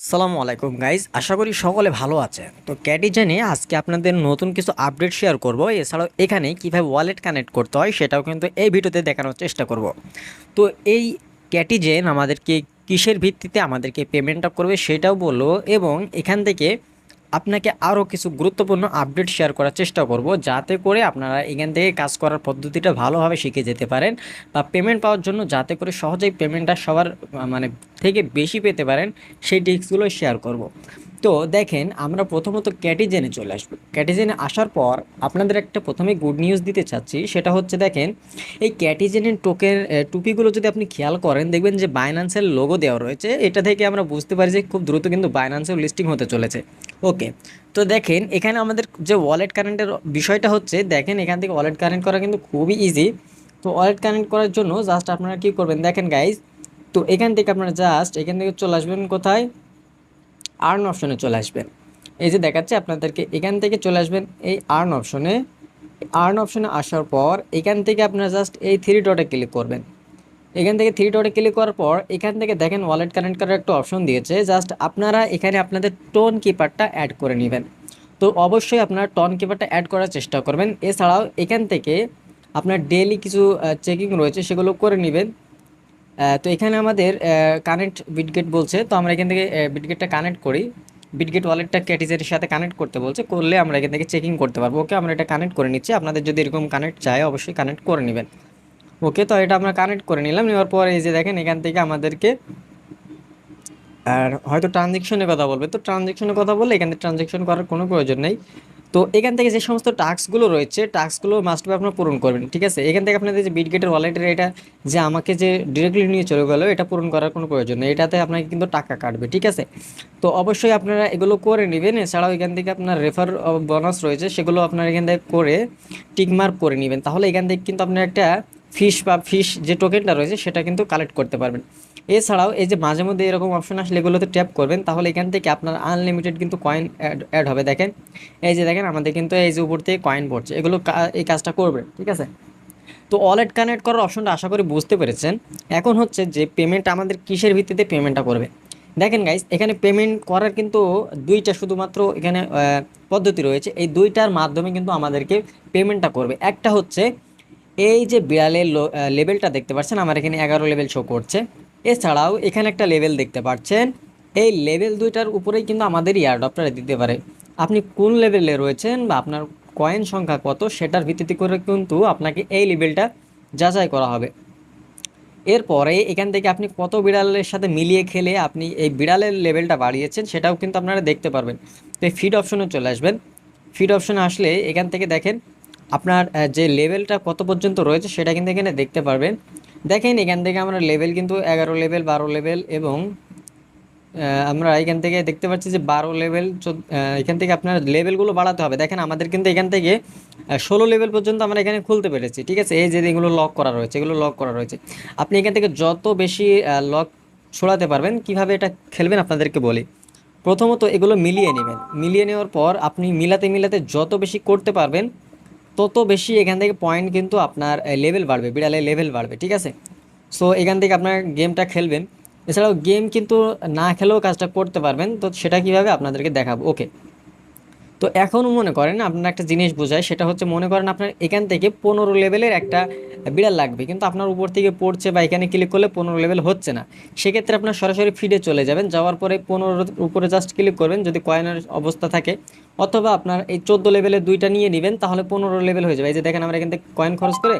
আসসালামু আলাইকুম গাইজ আশা করি সকলে ভালো আছে তো ক্যাডিজেনে আজকে আপনাদের নতুন কিছু আপডেট শেয়ার করব। এছাড়াও এখানে কীভাবে ওয়ালেট কানেক্ট করতে হয় সেটাও কিন্তু এই ভিডিওতে দেখানোর চেষ্টা করব। তো এই ক্যাটিজেন আমাদেরকে কিসের ভিত্তিতে আমাদেরকে পেমেন্টটা করবে সেটাও বলল এবং এখান থেকে আপনাকে আরও কিছু গুরুত্বপূর্ণ আপডেট শেয়ার করার চেষ্টা করব, যাতে করে আপনারা এখান থেকে কাজ করার পদ্ধতিটা ভালোভাবে শিখে যেতে পারেন বা পেমেন্ট পাওয়ার জন্য যাতে করে সহজেই পেমেন্টটা সবার মানে থেকে বেশি পেতে পারেন, সেই টিপসগুলো শেয়ার করব। তো দেখেন, আমরা প্রথমত ক্যাটিজেনে চলে আসব। ক্যাটিজেনে আসার পর আপনাদের একটা প্রথমে গুড নিউজ দিতে চাচ্ছি, সেটা হচ্ছে দেখেন, এই ক্যাটিজেনের টোকেন টুপিগুলো যদি আপনি খেয়াল করেন, দেখবেন যে বাইন্যান্সের লোগো দেওয়া রয়েছে। এটা থেকে আমরা বুঝতে পারি যে খুব দ্রুত কিন্তু বাইন্যান্সেও লিস্টিং হতে চলেছে। ওকে তো দেখেন, এখানে আমাদের যে ওয়ালেট কারেন্টের বিষয়টা হচ্ছে, দেখেন এখান থেকে ওয়ালেট কারেন্ট করা কিন্তু খুবই ইজি তো ওয়ালেট কানেক্ট করার জন্য জাস্ট আপনারা কী করবেন, দেখেন গাইজ তো এখান থেকে আপনারা জাস্ট এখান থেকে চলে আসবেন কোথায়? আর্ন অপশনে চলে আসবেন। এই যে দেখাচ্ছে আপনাদেরকে, এখান থেকে চলে আসবেন, এই আর্ন অপশনে আর্ন অপশনে আসার পর এখান থেকে আপনারা জাস্ট এই থ্রি ডটে ক্লিক করবেন। এখান থেকে থ্রি ডটে ক্লিক করার পর এখান থেকে দেখেন ওয়ালেট কানেক্ট করার একটা অপশন দিয়েছে। জাস্ট আপনারা এখানে আপনাদের টোন কিপারটা অ্যাড করে নেবেন। তো অবশ্যই আপনারা টন কিপারটা অ্যাড করার চেষ্টা করবেন। এছাড়াও এখান থেকে আপনার ডেলি কিছু চেকিং রয়েছে সেগুলো করে নেবেন। তো এখানে আমাদের কানেক্ট বিটগেট বলছে। তো আমরা এখান থেকে বিটগেটটা কানেক্ট করি। বিটগেট ওয়ালেটটা ক্যাটিজের সাথে কানেক্ট করতে বলছে। করলে আমরা এখান থেকে চেকিং করতে পারব। ওকে আমরা এটা কানেক্ট করে নিচ্ছি। আপনাদের যদি এরকম কানেক্ট চাই অবশ্যই কানেক্ট করে নেবেন। ওকে, তো এটা আমরা কানেক্ট করে নিলাম। নেওয়ার পর এই যে দেখেন, এখান থেকে আমাদেরকে আর হয়তো ট্রানজেকশনের কথা বলবে। তো ট্রানজেকশনের কথা বললে এখানে ট্রানজেকশন করার কোনো প্রয়োজন নেই। তো এখান থেকে যে সমস্ত টাস্কগুলো রয়েছে টাস্কগুলো মাস্ট বি আপনার পূরণ করবেন, ঠিক আছে? এখান থেকে আপনাদের যে বিটগেটের ওয়ালেটের এটা যে আমাকে যে ডিরেক্টলি নিয়ে চলে গেলো, এটা পূরণ করার কোনো প্রয়োজন নেই। এটাতে আপনাকে কিন্তু টাকা কাটবে, ঠিক আছে? তো অবশ্যই আপনারা এগুলো করে নেবেন। এছাড়াও এখান থেকে আপনার রেফার বোনাস রয়েছে, সেগুলো আপনারা এখান থেকে করে টিকমার্ক করে নেবেন। তাহলে এখান থেকে কিন্তু আপনার একটা ফিশ বা ফিশ যে টোকেনটা রয়েছে, সেটা কিন্তু কালেক্ট করতে পারবেন। এছাড়াও এই যে মাঝে মধ্যে এরকম অপশন আসলে এগুলোতে ট্যাপ করবেন, তাহলে এখান থেকে আপনার আনলিমিটেড কিন্তু কয়েন অ্যাড হবে। দেখেন, এই যে দেখেন, আমাদের কিন্তু এই যে উপর থেকে কয়েন পড়ছে। এগুলো এই কাজটা করবে ঠিক আছে? তো ওয়ালেট কানেক্ট করার অপশনটা আশা করি বুঝতে পেরেছেন। এখন হচ্ছে যে পেমেন্ট আমাদের কিসের ভিত্তিতে পেমেন্টটা করবে? দেখেন গাইস এখানে পেমেন্ট করার কিন্তু দুইটা শুধুমাত্র এখানে পদ্ধতি রয়েছে। এই দুইটার মাধ্যমে কিন্তু আমাদেরকে পেমেন্টটা করবে। একটা হচ্ছে এই যে বিড়ালের লেভেলটা দেখতে পাচ্ছেন, আমার এখানে এগারো লেভেল শো করছে। এছাড়াও এখানে একটা লেভেল দেখতে পাচ্ছেন। এই লেভেল দুইটার উপরেই কিন্তু আমাদের ইয়ারডপটা দিতে পারে। আপনি কোন লেভেলে রয়েছেন বা আপনার কয়েন সংখ্যা কত, সেটার ভিত্তিতে করে কিন্তু আপনাকে এই লেভেলটা যাচাই করা হবে। এরপরে এখান থেকে আপনি কত বিড়ালের সাথে মিলিয়ে খেলে আপনি এই বিড়ালের লেভেলটা বাড়িয়েছেন, সেটাও কিন্তু আপনারা দেখতে পারবেন। তো এই ফিড অপশনে চলে আসবেন। ফিড অপশনে আসলে এখান থেকে দেখেন আপনার যে লেভেলটা কত পর্যন্ত রয়েছে সেটা কিন্তু এখানে দেখতে পারবেন। দেখেন, এখান থেকে আমরা লেভেল কিন্তু এগারো লেভেল বারো লেভেল এবং আমরা এখান থেকে দেখতে পাচ্ছি যে বারো লেভেল এখান থেকে আপনার লেভেলগুলো বাড়াতে হবে। দেখেন, আমাদের কিন্তু এখান থেকে ষোলো লেভেল পর্যন্ত আমরা এখানে খুলতে পেরেছি, ঠিক আছে? এই যে এগুলো লক করা রয়েছে, এগুলো লক করা রয়েছে। আপনি এখান থেকে যত বেশি লক ছোড়াতে পারবেন, কীভাবে এটা খেলবেন আপনাদেরকে বলি। প্রথমত এগুলো মিলিয়ে নেবেন। মিলিয়ে নেওয়ার পর আপনি মিলাতে মিলাতে যত বেশি করতে পারবেন তত বেশি এখান থেকে পয়েন্ট কিন্তু আপনার লেভেল বাড়বে বিড়ালের লেভেল বাড়বে, ঠিক আছে? সো এখান থেকে আপনার গেমটা খেলবেন। এছাড়াও গেম কিন্তু না খেলেও কাজটা করতে পারবেন। তো সেটা কীভাবে আপনাদেরকে দেখাবো? ওকে তো এখন মনে করেন আপনার একটা জিনিস বোঝায়, সেটা হচ্ছে মনে করেন আপনার এখান থেকে পনেরো লেভেলের একটা বিড়াল লাগবে, কিন্তু আপনার উপর থেকে পড়ছে বা এখানে ক্লিক করলে পনেরো লেভেল হচ্ছে না। সেক্ষেত্রে আপনার সরাসরি ফিডে চলে যাবেন, যাওয়ার পরে পনেরোর উপরে জাস্ট ক্লিক করবেন, যদি কয়েনের অবস্থা থাকে। অথবা আপনার এই চোদ্দ লেভেলের দুইটা নিয়ে নেবেন, তাহলে পনেরো লেভেল হয়ে যাবে। এই যে দেখেন আমরা এখান থেকে কয়েন খরচ করে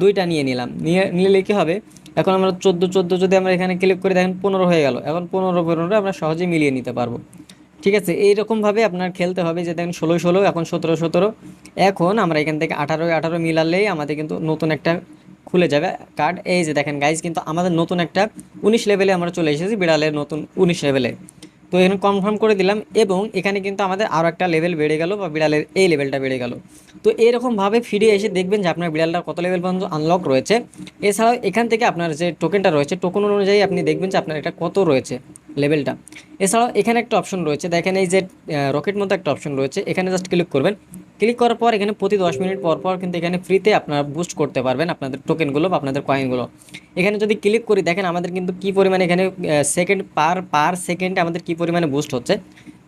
দুইটা নিয়ে নিলাম। নিয়ে, নিলে কী হবে? এখন আমরা চোদ্দ চোদ্দ যদি আমরা এখানে ক্লিক করে দেখেন পনেরো হয়ে গেল। এখন পনেরো পনেরো আমরা সহজেই মিলিয়ে নিতে পারব। ঠিক আছে, এইরকমভাবে আপনার খেলতে হবে যে দেখেন ষোলো ষোলো, এখন সতেরো সতেরো। এখন আমরা এখান থেকে আঠারো আঠারো মিলালেই আমাদের কিন্তু নতুন একটা খুলে যাবে কার্ড এই যে দেখেন গাইজ কিন্তু আমাদের নতুন একটা উনিশ লেভেলে আমরা চলে এসেছি, বিড়ালের নতুন উনিশ লেভেলে তো এখানে কনফার্ম করে দিলাম এবং এখানে কিন্তু আমাদের আরও একটা লেভেল বেড়ে গেল বা বিড়ালের এই লেভেলটা বেড়ে গেল। তো এরকমভাবে ফিরে এসে দেখবেন যে আপনার বিড়ালটা কত লেভেল পর্যন্ত আনলক রয়েছে। এছাড়াও এখান থেকে আপনার যে টোকেনটা রয়েছে টোকেন অনুযায়ী আপনি দেখবেন যে আপনার এটা কত রয়েছে। লেভেলটা। এছাড়াও এখানে একটা অপশন রয়েছে, দেখেন এই যে রকেট মতো একটা অপশন রয়েছে, এখানে জাস্ট ক্লিক করবেন। ক্লিক করার পর এখানে প্রতি দশ মিনিট পর পর কিন্তু এখানে ফ্রিতে আপনারা বুস্ট করতে পারবেন আপনাদের টোকেনগুলো বা আপনাদের কয়েনগুলো এখানে যদি ক্লিক করি, দেখেন আমাদের কিন্তু কী পরিমাণে এখানে সেকেন্ড পার পার সেকেন্ডে আমাদের কী পরিমাণে বুস্ট হচ্ছে।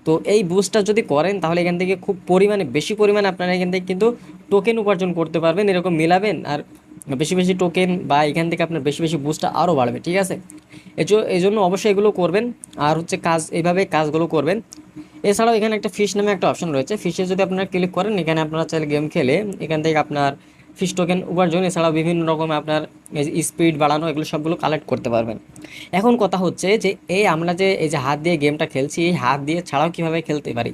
তো এই বুস্টটা যদি করেন, তাহলে এখান থেকে খুব পরিমাণে, বেশি পরিমাণে আপনারা এখান থেকে কিন্তু টোকেন উপার্জন করতে পারবেন, এরকম মিলাবেন। আর বেশি বেশি টোকেন বা এখান থেকে আপনার বেশি বেশি বুস্টটা আরও বাড়বে, ঠিক আছে? এই জন্য অবশ্যই এগুলো করবেন, আর হচ্ছে কাজ, এইভাবে কাজগুলো করবেন। এছাড়াও এখানে একটা ফিশ নামে একটা অপশন রয়েছে ফিশে যদি আপনারা ক্লিক করেন, এখানে আপনারা চাইলে গেম খেলে, এখান থেকে আপনার ফিশ টোকেন উপার্জন, এছাড়াও বিভিন্ন রকম আপনার স্পিড বাড়ানো, এগুলো সবগুলো কালেক্ট করতে পারবেন। এখন কথা হচ্ছে যে, এই আমরা যে, এই যে হাত দিয়ে গেমটা খেলছি, এই হাত দিয়ে ছাড়াও কীভাবে খেলতে পারি?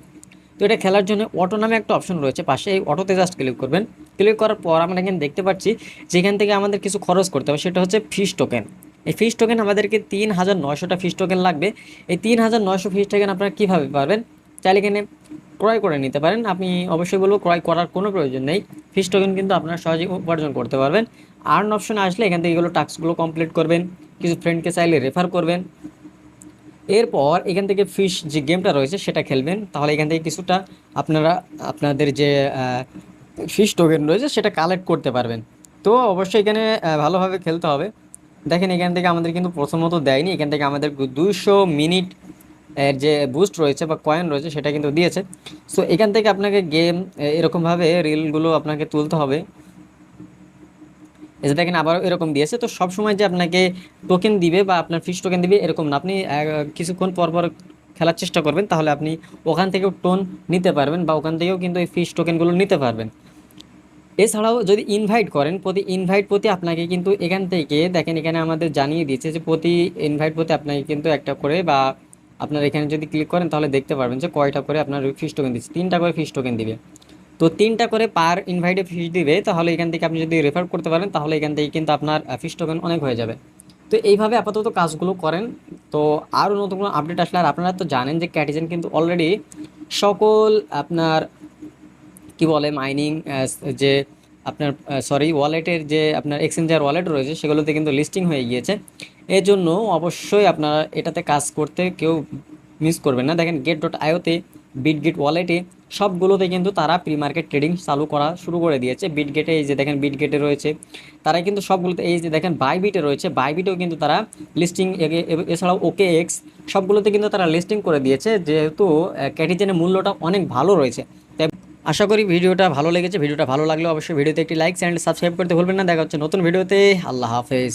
তো এটা খেলার জন্য অটো নামে একটা অপশন রয়েছে, পাশে এই অটোতে জাস্ট ক্লিক করবেন। ক্লিক করার পর আমরা এখানে দেখতে পাচ্ছি যেখান থেকে আমাদের কিছু খরচ করতে হবে, সেটা হচ্ছে ফিশ টোকেন এই ফিশ টোকেন আমাদেরকে তিন হাজার নয়শোটা ফিশ টোকেন লাগবে। এই তিন হাজার নয়শো ফিশ টোকেন আপনারা কীভাবে পারবেন? চাইলে এখানে ক্রয় করে নিতে পারেন। আপনি অবশ্যই বলব, ক্রয় করার কোনো প্রয়োজন নেই। ফিশ টোকেন কিন্তু আপনারা সহজেই উপার্জন করতে পারবেন। আর্ন অপশনে আসলে এখান থেকে এগুলো টাস্কগুলো কমপ্লিট করবেন। কিছু ফ্রেন্ডকে চাইলে রেফার করবেন। এরপর এখান থেকে ফিশ যে গেমটা রয়েছে, সেটা খেলবেন। তাহলে এখান থেকে কিছুটা আপনারা, আপনাদের যে ফিশ টোকেন রয়েছে, সেটা কালেক্ট করতে পারবেন। তো অবশ্যই এখানে ভালোভাবে খেলতে হবে। দেখেন এখান থেকে আমাদের কিন্তু প্রথমত দেয়নি, এখান থেকে আমাদের দুইশো মিনিট এর যে বুস্ট রয়েছে বা কয়েন রয়েছে, সেটা কিন্তু দিয়েছে। সো এখান থেকে আপনাকে গেম এরকমভাবে রিলগুলো আপনাকে তুলতে হবে। যে দেখেন আবার এরকম দিয়েছে। তো সব সময় যে আপনাকে টোকেন দিবে বা আপনার ফিস টোকেন দিবে, এরকম না। আপনি কিছুক্ষণ পর পর খেলার চেষ্টা করবেন, তাহলে আপনি ওখান থেকেও টোন নিতে পারবেন বা ওখান থেকেও কিন্তু এই ফিস টোকেনগুলো নিতে পারবেন। এছাড়াও যদি ইনভাইট করেন, প্রতি ইনভাইট প্রতি আপনাকে কিন্তু এখান থেকে, দেখেন এখানে আমাদের জানিয়ে দিয়েছে যে প্রতি ইনভাইট প্রতি আপনাকে কিন্তু একটা করে বা আপনার এখানে যদি ক্লিক করেন তাহলে দেখতে পারবেন যে কয়টা করে আপনার ফিস টোকেন দিচ্ছে। তিনটা করে ফিস টোকেন দিবে। তো তিনটা করে পার ইনভাইটে ফিস দিবে, তাহলে এখান থেকে আপনি যদি রেফার করতে পারেন, তাহলে এখান থেকে কিন্তু আপনার ফিস টোকেন অনেক হয়ে যাবে। তো এইভাবে আপাতত কাজগুলো করেন। তো আরও নতুন কোনো আপডেট আসলে আর আপনারা তো জানেন যে ক্যাটিজেন কিন্তু অলরেডি সকল আপনার কি বলে মাইনিং যে আপনার সরি ওয়ালেটের যে আপনার এক্সচেঞ্জার ওয়ালেট রয়েছে, সেগুলোতে কিন্তু লিস্টিং হয়ে গিয়েছে। এর জন্য অবশ্যই আপনারা এটাতে কাজ করতে কেউ মিস করবেন না। দেখেন গেট ডট আইওতে বিটগেট ওয়ালেটে সবগুলোতে কিন্তু তারা প্রি মার্কেট ট্রেডিং চালু করা শুরু করে দিয়েছে। বিটগেটে এই যে দেখেন বিটগেটে রয়েছে। তারা কিন্তু সবগুলোতে এই যে দেখেন বাইবিটে রয়েছে। বাইবিটেও কিন্তু তারা লিস্টিং এছাড়াও ওকে এক্স সবগুলোতে কিন্তু তারা লিস্টিং করে দিয়েছে। যেহেতু ক্যাটিজেনের মূল্যটা অনেক ভালো রয়েছে। আশা করি ভিডিওটা ভালো লেগেছে। ভিডিওটা ভালো লাগলে অবশ্যই ভিডিওতে একটি লাইক চ্যানেল সাবস্ক্রাইব করতে ভুলবেন না। দেখা হচ্ছে নতুন ভিডিওতে। আল্লাহ হাফেজ।